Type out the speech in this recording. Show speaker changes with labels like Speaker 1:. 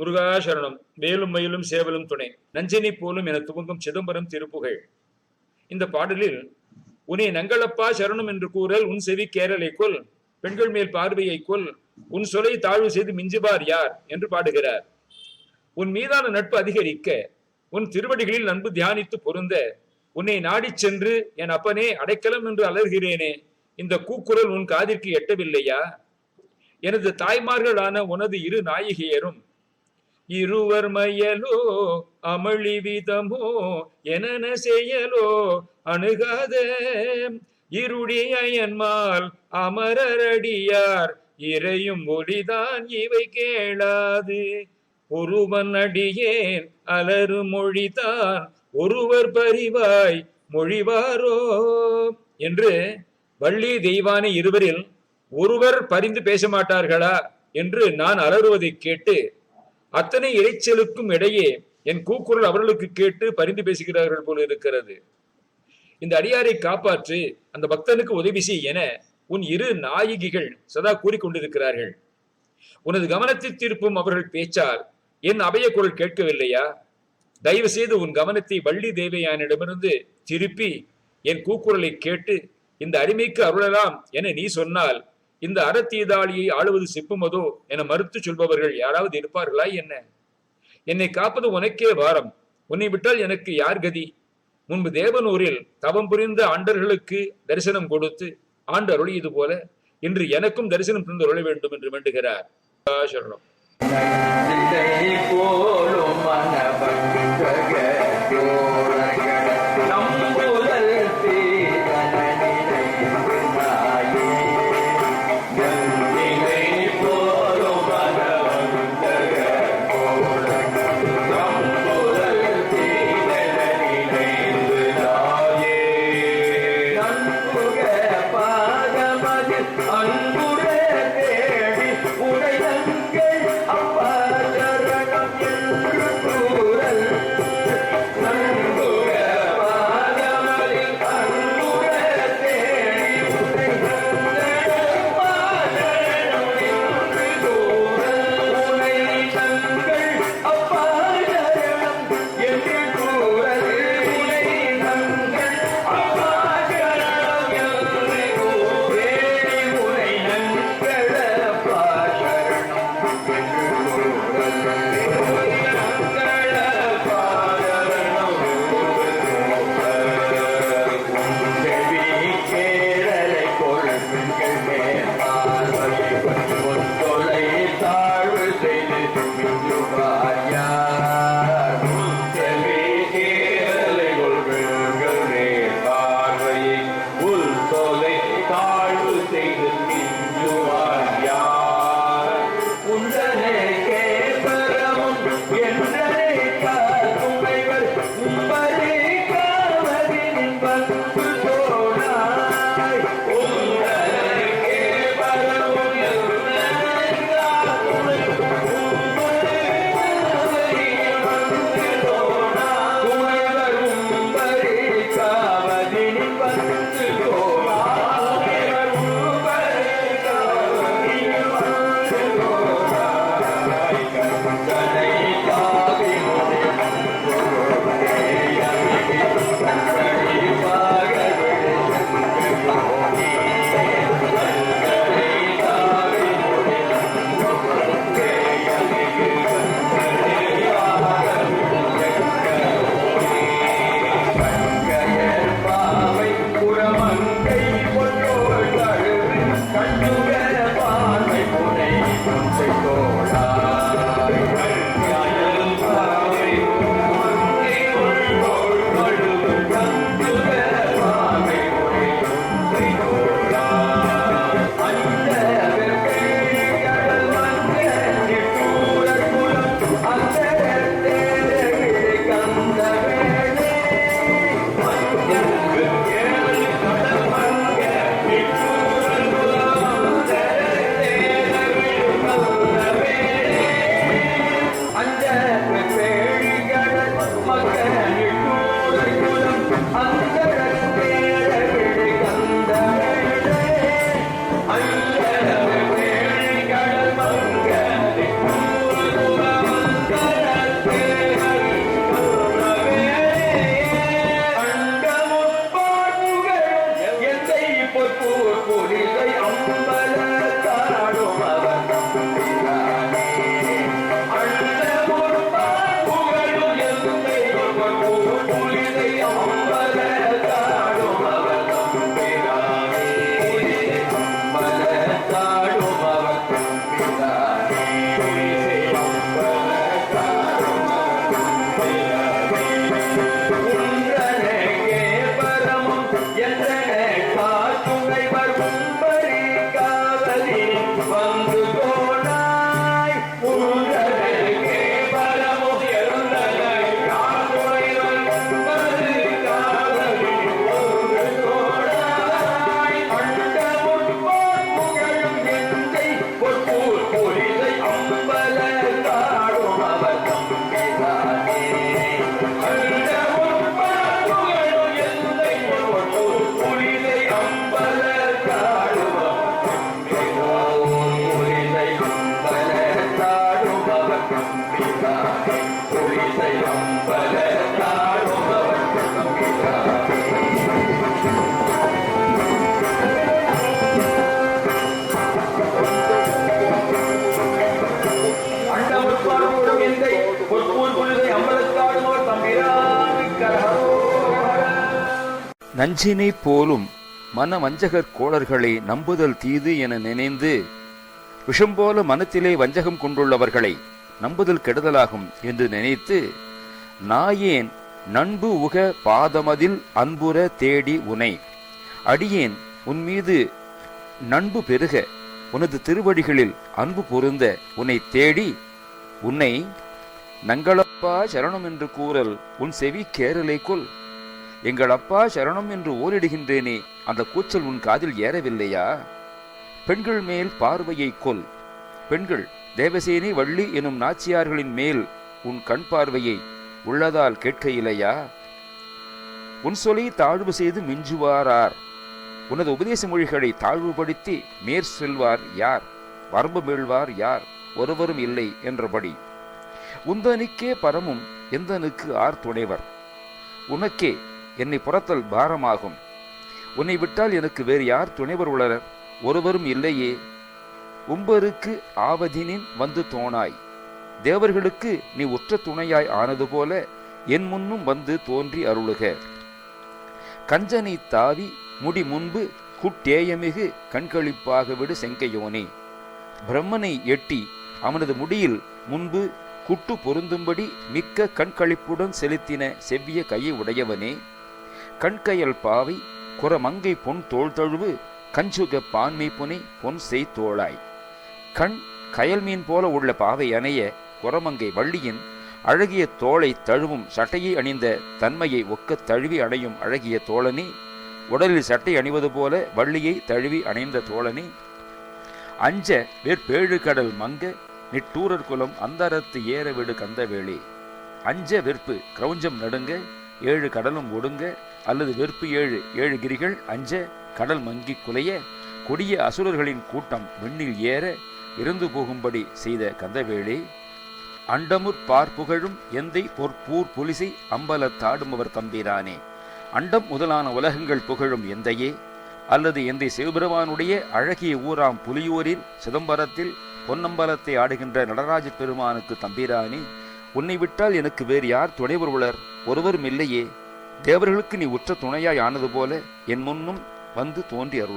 Speaker 1: முருகாசரணம் வேலும் மயிலும் சேவலும் துணை. நஞ்சினை போலும் என துவங்கும் சிதம்பரம் திருப்புகழ். இந்த பாடலில் உன்னை நங்களப்பா சரணம் என்று கூறல் உன் செவி கேரலை கொல் பெண்கள் மேல் பார்வையை கொல் உன் சொலை தாழ்வு செய்து மிஞ்சுபார் யார்? என்று பாடுகிறார். உன் மீதான நட்பு அதிகரிக்க உன் திருவடிகளில் நண்பு தியானித்து பொருந்த உன்னை நாடிச் சென்று என் அப்பனே அடைக்கலம் என்று அலர்கிறேனே இந்த கூக்குரல் உன் காதிற்கு எட்டவில்லையா? எனது தாய்மார்களான உனது இரு நாயகியரும் இருவர் மையலோ அமளி விதமோ எனன செயலோ அணுகாத. இருடியன்மால் அமரரடியார் இறையும் ஒளிதான் இவை கேளாது. ஒருவன் அடியேன் அலறு மொழிதான் ஒருவர் பரிவாய் மொழிவாரோ. என்று வள்ளி தெய்வானை இருவரில் ஒருவர் பரிந்து பேச மாட்டார்களா என்று நான் அலறுவதை கேட்டு அத்தனை இறைச்சலுக்கும் இடையே என் கூக்குரல் அவர்களுக்கு கேட்டு பரிந்து பேசுகிறார்கள் போல இருக்கிறது. இந்த அடியாரை காப்பாற்று அந்த பக்தனுக்கு உதவி செய் என உன் இரு நாயகிகள் சதா கூறிக்கொண்டிருக்கிறார்கள் உனது கவனத்தை திருப்பும் அவர்கள் பேச்சால் என் அபய குரல் கேட்கவில்லையா? தயவு செய்து உன் கவனத்தை வள்ளி தேவையானிடமிருந்து திருப்பி என் கூக்குரலை கேட்டு இந்த அடிமைக்கு அருளலாம் என நீ சொன்னால் இந்த அறத்தீதாளியை ஆளுவது சிப்புமதோ என மறுத்து சொல்பவர்கள் யாராவது இருப்பார்களா என்ன? என்னை காப்பது உனக்கே வாரம் உன்னை விட்டால் எனக்கு யார் கதி? முன்பு தேவனூரில் தவம் புரிந்த ஆண்டர்களுக்கு தரிசனம் கொடுத்து ஆண்டு அருளியது போல இன்று எனக்கும் தரிசனம் புரிந்து அருள வேண்டும் என்று வேண்டுகிறார். சரணம்.
Speaker 2: போலும் பாதமதில்
Speaker 3: நஞ்சினைப் போலும் மன வஞ்சகர் கோளர்களை நம்புதல் தீது என நினைந்து விஷம் போல மனத்திலே வஞ்சகம் கொண்டுள்ளவர்களை நம்புதல் கெடுதலாகும் என்று நினைத்து நாயேன் நண்பு உக பாதமதில் அன்புற தேடி உனை. அடியேன் உன் மீது நண்பு பெருக உனது திருவடிகளில் அன்பு பொருந்த உன்னை தேடி உன்னை நங்களப்பா சரணம் என்று கூறல் உன் செவி கேரலைக்குள் கொல் எங்கள் அப்பா சரணம் என்று ஓரிடுகின்றேனே அந்த கூச்சல் உன் காதில் ஏறவில்லையா? பெண்கள் மேல் பார்வையை கொல் பெண்கள் தேவசேனி வள்ளி எனும் நாச்சியார்களின் மேல் உன் கண் பார்வையை உள்ளதால் கேட்க இல்லையா உன் சொல்லி தாழ்வு செய்து மிஞ்சுவாரார். உனது உபதேச மொழிகளை தாழ்வுபடுத்தி மேற் செல்வார் யார்? வரம்பு மீழ்வார் யார்? ஒருவரும் இல்லை என்றபடி. உந்தனுக்கே பரமும் எந்தனுக்கு ஆர் துணைவர்? உனக்கே என்னை புறத்தல் பாரமாகும். உன்னை விட்டால் எனக்கு வேறு யார் துணைவர் உள்ளனர்? ஒருவரும் இல்லையே. உம்பருக்கு ஆவதினின் வந்து தோணாய். தேவர்களுக்கு நீ உற்ற துணையாய் ஆனது போல என் முன்னும் வந்து தோன்றி அருளுக. கஞ்சனை தாவி முடி முன்பு குட்டேயமிகு கண்களிப்பாக விடு செங்கையோனே. பிரம்மனை எட்டி அவனது முடியில் முன்பு குட்டு பொருந்தும்படி மிக்க கண்களிப்புடன் செலுத்தின செவ்விய கையை உடையவனே. கண்கையல் பாவை குரமங்கை பொன் தோள் தழுவு கஞ்சுக பான்மை புனை பொன் செய்தோளாய் கண் கயல் மீன் போல உள்ள பாவை அணைய குரமங்கை வள்ளியின் அழகிய தோளை தழுவும் சட்டையை அணிந்த தன்மையை ஒக்க தழுவி அடையும் அழகிய தோழனி உடலில் சட்டை அணிவது போல வள்ளியை தழுவி அணைந்த தோழனி. அஞ்ச வெற்பேழு கடல் மங்க நிட்டூரர் குலம் அந்தரத்து ஏற விடு கந்தவேளி. அஞ்ச வெற்பு கிரௌஞ்சம் நடுங்க ஏழு கடலும் ஒடுங்க அல்லது வெற்பு ஏழு ஏழு கிரிகள் அஞ்ச கடல் மங்கி குலைய கொடிய அசுரர்களின் கூட்டம் விண்ணில் ஏற இறந்து போகும்படி செய்த கந்தவேளி அண்டமுற் பார்ப்புகழும் எந்தை பொற்பூர் புலிசை அம்பலத்தாடுமவர் தம்பிரானே. அண்டம் முதலான உலகங்கள் புகழும் எந்தையே அல்லது எந்தை சிவபெருமானுடைய அழகிய ஊராம் புலியூரின் சிதம்பரத்தில் பொன்னம்பலத்தை ஆடுகின்ற நடராஜ பெருமானுக்கு தம்பிரானே உன்னை விட்டால் எனக்கு வேறு யார் துணைவர் உளர்? ஒருவரும் இல்லையே. தேவர்களுக்கு நீ உற்ற துணையாய் ஆனது போல என் முன்னும் வந்து தோன்றி அருள்.